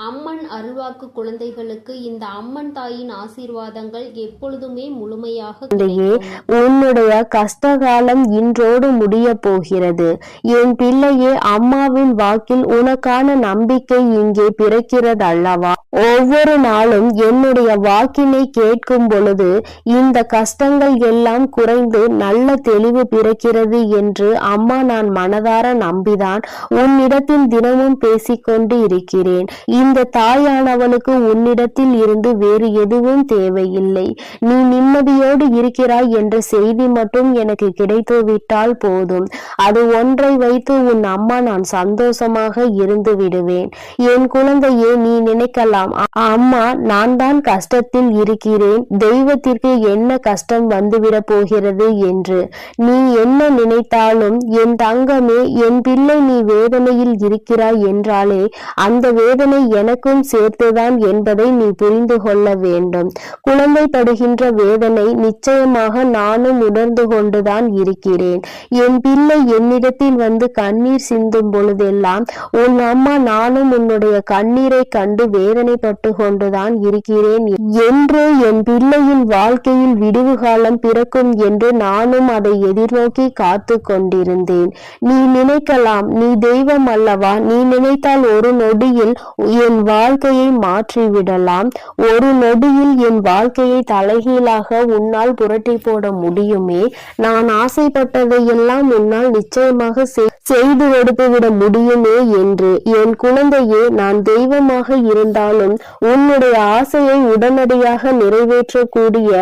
அம்மன் அருள்வாக்கு குழந்தைகளுக்கு இந்த அம்மன் தாயின் ஆசீர்வாதங்கள் எப்பொழுதுமே முழுமையாக குழந்தையே கிடைக்கும். உன்னுடைய கஷ்டகாலம் இன்றோடு முடிய போகிறது என் பிள்ளையே அம்மாவின் வாக்கில் உனக்கான நம்பிக்கை இங்கே பிறக்கிறது அல்லவா ஒவ்வொரு நாளும் என்னுடைய வாக்கினை கேட்கும் பொழுது இந்த கஷ்டங்கள் எல்லாம் குறைந்து நல்ல தெளிவு பிறக்கிறது என்று அம்மா நான் மனதார நம்பிதான் உன்னிடத்தில் தினமும் பேசிக்கொண்டு இருக்கிறேன் இந்த தாயானவனுக்கு உன்னிடத்தில் இருந்து வேறு எதுவும் தேவையில்லை. நீ நிம்மதியோடு இருக்கிறாய் என்ற செய்தி மட்டும் எனக்கு கிடைத்து விட்டால் போதும். அது ஒன்றை வைத்து உன் அம்மா நான் சந்தோஷமாக இருந்து விடுவேன். என் குழந்தையே நீ நினைக்கலாம். அம்மா நான் தான் கஷ்டத்தில் இருக்கிறேன். தெய்வத்திற்கு என்ன கஷ்டம் வந்துவிடப் போகிறது என்று. நீ என்ன நினைத்தாலும் என் தங்கமே என் பிள்ளை நீ வேதனையில் இருக்கிறாய் என்றாலே அந்த வேதனை எனக்கும் சேர்த்துதான் என்பதை நீ புரிந்து கொள்ள வேண்டும். குழந்தை படுகின்ற வேதனை நிச்சயமாக நானும் உணர்ந்து கொண்டுதான் இருக்கிறேன். என் பிள்ளை என்னிடத்தில் வந்து கண்ணீர் சிந்தும் பொழுதெல்லாம் உன் அம்மா நானும் உன்னுடைய கண்ணீரை கண்டு வேதனைப்பட்டு கொண்டுதான் இருக்கிறேன். என்று என் பிள்ளையின் வாழ்க்கையில் விடுவு காலம் பிறக்கும் என்று நானும் அதை எதிர்நோக்கி காத்து கொண்டிருந்தேன். நீ நினைக்கலாம் நீ தெய்வம் அல்லவா? நீ நினைத்தால் ஒரு நொடியில் என் வாழ்க்கையை மாற்றி விடலாம் ஒரு நொடியில் என் வாழ்க்கையை தலைகீழாக உன்னால் புரட்டி போட முடியுமே? நான் ஆசைப்பட்டதை எல்லாம் உன்னால் நிச்சயமாக செய்து எடுத்துவிட முடியுமே என்று. என் குழந்தையே நான் தெய்வமாக இருந்தாலும் உன்னுடைய ஆசையை உடனடியாக நிறைவேற்றக்கூடிய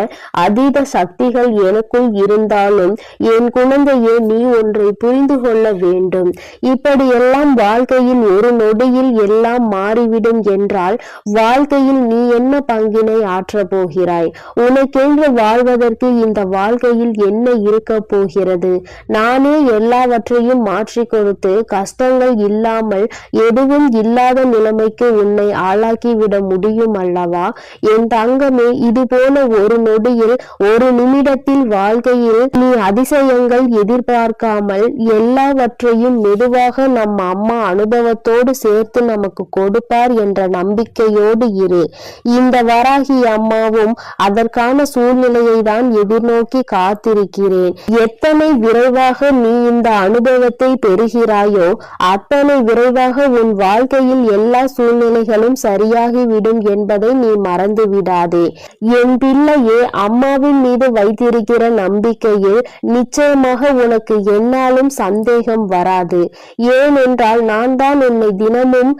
அதீத சக்திகள் எனக்குள் இருந்தாலும் என் குழந்தையே நீ ஒன்றை புரிந்து கொள்ள வேண்டும். இப்படியெல்லாம் வாழ்க்கையில் ஒரு நொடியில் எல்லாம் மாறி போய்விடும் என்றால் வாழ்க்கையில் நீ என்ன பங்கினை ஆற்றப் போகிறாய்? உனக்கென்று வாழ்வதற்கு இந்த வாழ்க்கையில் என்ன இருக்க போகிறது? நானே எல்லாவற்றையும் மாற்றி கொடுத்து கஷ்டங்கள் இல்லாமல் எதுவும் இல்லாத நிலைமைக்கு உன்னை ஆளாக்கிவிட முடியும் அல்லவா? என் தங்கமே இது போல ஒரு நொடியில் ஒரு நிமிடத்தில் வாழ்க்கையில் நீ அதிசயங்கள் எதிர்பார்க்காமல் எல்லாவற்றையும் மெதுவாக நம் அம்மா அனுபவத்தோடு சேர்த்து நமக்கு கொடுப்பார் என்ற நம்பிக்கையோடு இரு. இந்த வராகி அம்மாவும் அதற்கான சூழ்நிலையை தான் எதிர்நோக்கி காத்திருக்கிறேன். எத்தனை விரைவாக நீ இந்த அனுபவத்தை பெறுகிறாயோ அத்தனை விரைவாக உன் வாழ்க்கையில் எல்லா சூழ்நிலைகளும் சரியாகிவிடும் என்பதை நீ மறந்து விடாதே என் பிள்ளையே அம்மாவின் மீது வைத்திருக்கிற நம்பிக்கையில் நிச்சயமாக உனக்கு என்னாலும் சந்தேகம் வராது. ஏனென்றால் நான் தான் உன்னை தினமும்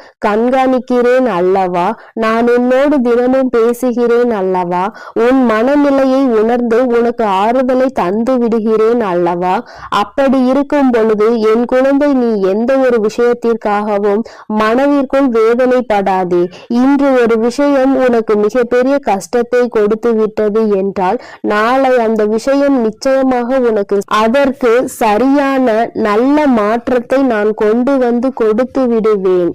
இருக்கிறேன் அல்லவா? நான் உன்னோடு தினமும் பேசுகிறேன் அல்லவா? உன் மனநிலையை உணர்ந்து உனக்கு ஆறுதலை தந்து விடுகிறேன் அல்லவா? அப்படி இருக்கும் பொழுது என் குழந்தை நீ எந்த ஒரு விஷயத்திற்காகவும் மனதிற்குள் வேதனைப்படாதே. இன்று ஒரு விஷயம் உனக்கு மிகப்பெரிய கஷ்டத்தை கொடுத்து விட்டது என்றால் நாளை அந்த விஷயம் நிச்சயமாக உனக்கு அதற்கு சரியான நல்ல மாற்றத்தை நான் கொண்டு வந்து கொடுத்து விடுவேன்.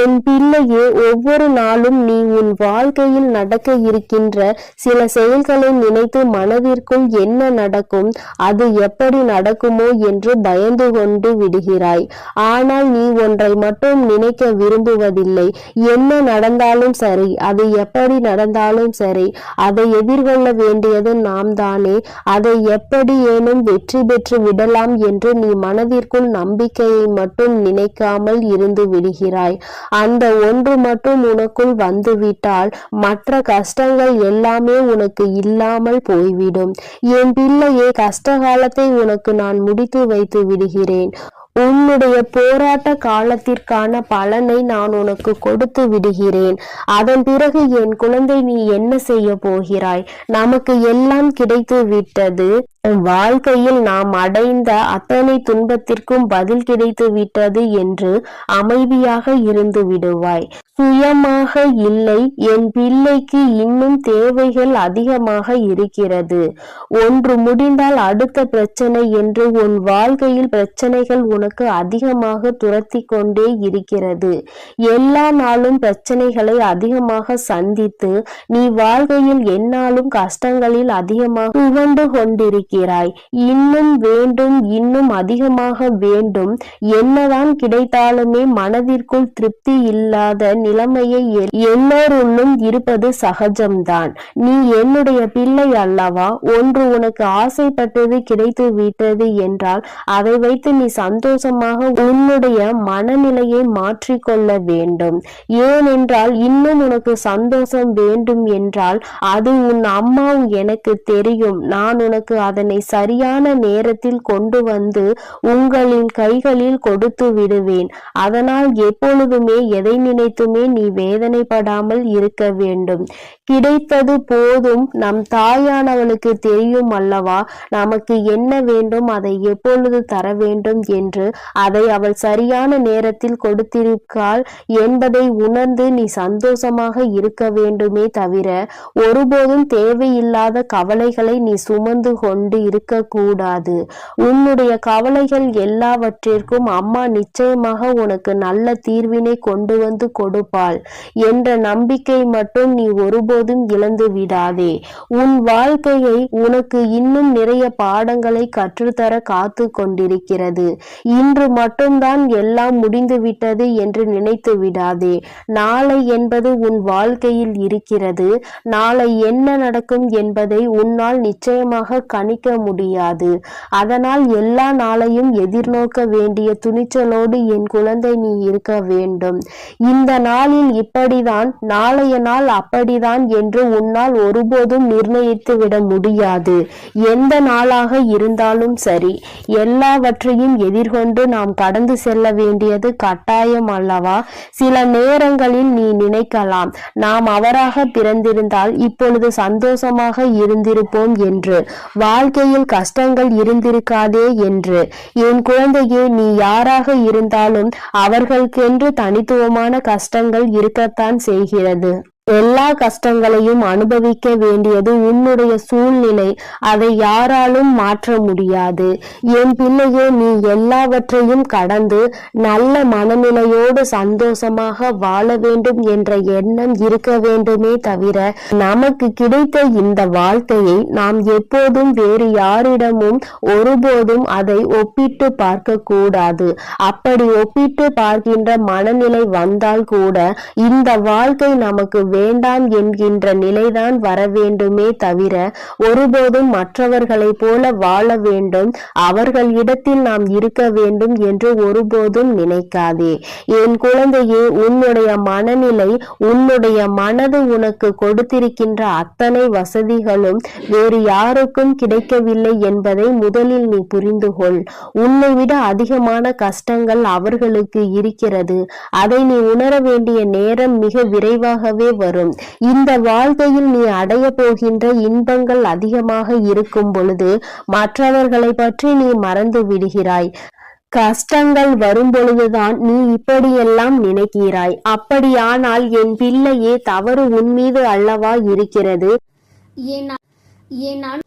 என் பிள்ளையே இங்கே ஒவ்வொரு நாளும் நீ உன் வாழ்க்கையில் நடக்க இருக்கின்ற சில செயல்களை நினைத்து மனதிற்குள் என்ன நடக்கும் அது எப்படி நடக்குமோ என்று பயந்து கொண்டு விடுகிறாய். ஆனால் நீ ஒன்றை மட்டும் நினைக்க விரும்புவதில்லை. என்ன நடந்தாலும் சரி அது எப்படி நடந்தாலும் சரி அதை எதிர்கொள்ள வேண்டியது நாம் தானே அதை எப்படி ஏனும் வெற்றி பெற்று விடலாம் என்று நீ மனதிற்குள் நம்பிக்கையை மட்டும் நினைக்காமல் இருந்து விடுகிறாய். அந்த ஒன்று மட்டும் உனக்குள் வந்துவிட்டால் மற்ற கஷ்டங்கள் எல்லாமே உனக்கு இல்லாமல் போய்விடும். என் பிள்ளையே கஷ்ட காலத்தை உனக்கு நான் முடித்து வைத்து விடுகிறேன். உன்னுடைய போராட்ட காலத்திற்கான பலனை நான் உனக்கு கொடுத்து விடுகிறேன். அதன் பிறகு என் குழந்தை நீ என்ன செய்ய போகிறாய்? நமக்கு எல்லாம் கிடைத்து விட்டது வாழ்க்கையில் நாம் அடைந்த அத்தனை துன்பத்திற்கும் பதில் கிடைத்து விட்டது என்று அமைதியாக இருந்து விடுவாய். சுயமாக இல்லை. என் பிள்ளைக்கு இன்னும் தேவைகள் அதிகமாக இருக்கிறது. ஒன்று முடிந்தால் அடுத்த பிரச்சனை என்று உன் வாழ்க்கையில் பிரச்சனைகள் உனக்கு அதிகமாக துரத்தி கொண்டே இருக்கிறது. எல்லா நாளும் பிரச்சனைகளை அதிகமாக சந்தித்து நீ வாழ்க்கையில் என்னாலும் கஷ்டங்களில் அதிகமாக புகண்டு கொண்டிருக்கிறாய். இன்னும் வேண்டும் இன்னும் அதிகமாக வேண்டும். என்னதான் கிடைத்தாலுமே மனதிற்குள் திருப்தி இல்லாத நிலைமையை எல்லோருள்ளும் இருப்பது சகஜம்தான். நீ என்னுடைய பிள்ளை அல்லவா? ஒன்று உனக்கு ஆசைப்பட்டது கிடைத்து விட்டது என்றால் அதை வைத்து நீ சந்தோஷமாக உன்னுடைய மனநிலையை மாற்றிக்கொள்ள வேண்டும். ஏனென்றால் இன்னும் உனக்கு சந்தோஷம் வேண்டும் என்றால் அது உன் அம்மா எனக்கு தெரியும். நான் உனக்கு அதனை சரியான நேரத்தில் கொண்டு வந்து உங்களின் கைகளில் கொடுத்து விடுவேன். அதனால் எப்பொழுதுமே எதை நினைத்துமே நீ வேதனைப்படாமல் இருக்க வேண்டும். கிடைத்தது போதும். நம் தாயானவளுக்கு தெரியும் அல்லவா? நமக்கு என்ன வேண்டும்? அதை எப்பொழுது தர வேண்டும் என்று அதை அவள் சரியான நேரத்தில் கொடுத்திருக்காள் என்பதை உணர்ந்து நீ சந்தோஷமாக இருக்க வேண்டுமே தவிர ஒருபோதும் தேவையில்லாத கவலைகளை நீ சுமந்து கொண்டு இருக்கக்கூடாது. உன்னுடைய கவலைகள் எல்லாவற்றிற்கும் அம்மா நிச்சயமாக உனக்கு நல்ல தீர்வினை கொண்டு வந்து கொடுப்பாள் என்ற நம்பிக்கை மட்டும் நீ ஒருபோதும் இழந்து விடாதே. உன் வாழ்க்கையை உனக்கு இன்னும் நிறைய பாடங்களை கற்றுத்தர காத்து கொண்டிருக்கிறது. இன்று மட்டும்தான் எல்லாம் முடிந்துவிட்டது என்று நினைத்து விடாதே. நாளை என்பது உன் வாழ்க்கையில் இருக்கிறது. நாளை என்ன நடக்கும் என்பதை உன்னால் நிச்சயமாக கணிக்க முடியாது. அதனால் எல்லா நாளையும் எதிர்நோக்க வேண்டிய துணிச்சலோடு என் குழந்தை நீ இருக்க வேண்டும். இந்த நாளில் இப்படிதான் நாளைய நாள் அப்படிதான் என்று உன்னால் ஒருபோதும் நிர்ணயித்து விட முடியாது. எந்த நாளாக இருந்தாலும் சரி எல்லாவற்றையும் எதிர்கொண்டு நாம் கடந்து செல்ல வேண்டியது கட்டாயம் அல்லவா? சில நேரங்களில் நீ நினைக்கலாம் நாம் அவராக பிறந்திருந்தால் இப்பொழுது சந்தோஷமாக இருந்திருப்போம் என்று. வாழ்க்கையில் கஷ்டங்கள் இருந்திருக்காதே என்று. என் குழந்தையே நீ யாராக இருந்தாலும் அவர்களுக்கென்று தனித்துவமான கஷ்டங்கள் இருக்கத்தான் செய்கிறது. எல்லா கஷ்டங்களையும் அனுபவிக்க வேண்டியது உன்னுடைய சூழ்நிலை. அதை யாராலும் மாற்ற முடியாது. என் பிள்ளையே நீ எல்லாவற்றையும் கடந்து நல்ல மனநிலையோடு சந்தோஷமாக வாழ வேண்டும் என்ற எண்ணம் இருக்க வேண்டுமே தவிர நமக்கு கிடைத்த இந்த வாழ்க்கையை நாம் எப்போதும் வேறு யாரிடமும் ஒருபோதும் அதை ஒப்பிட்டு பார்க்க கூடாது. அப்படி ஒப்பிட்டு பார்க்கின்ற மனநிலை வந்தால் கூட இந்த வாழ்க்கை நமக்கு வேண்டாம் என்கின்ற நிலைதான் வர வேண்டுமே தவிர ஒருபோதும் மற்றவர்களைப் போல வாழ வேண்டும். அவர்கள் இடத்தில் நாம் இருக்க வேண்டும் என்று ஒருபோதும் நினைக்காதே. என் குழந்தையே உன்னுடைய மனநிலை உன்னுடைய மனது உனக்கு கொடுத்திருக்கின்ற அத்தனை வசதிகளும் வேறு யாருக்கும் கிடைக்கவில்லை என்பதை முதலில் நீ புரிந்து கொள். உன்னை விட அதிகமான கஷ்டங்கள் அவர்களுக்கு இருக்கிறது. அதை நீ உணர வேண்டிய நேரம் மிக விரைவாகவே வரும் இந்த வாழ்க்கையில் நீ அடைய போகின்ற இன்பங்கள் அதிகமாக இருக்கும் பொழுது மற்றவர்களை பற்றி நீ மறந்து விடுகிறாய். கஷ்டங்கள் வரும் பொழுதுதான் நீ இப்படியெல்லாம் நினைக்கிறாய். அப்படியானால் என் பிள்ளையே தவறு உன் மீது அல்லவா இருக்கிறது? என்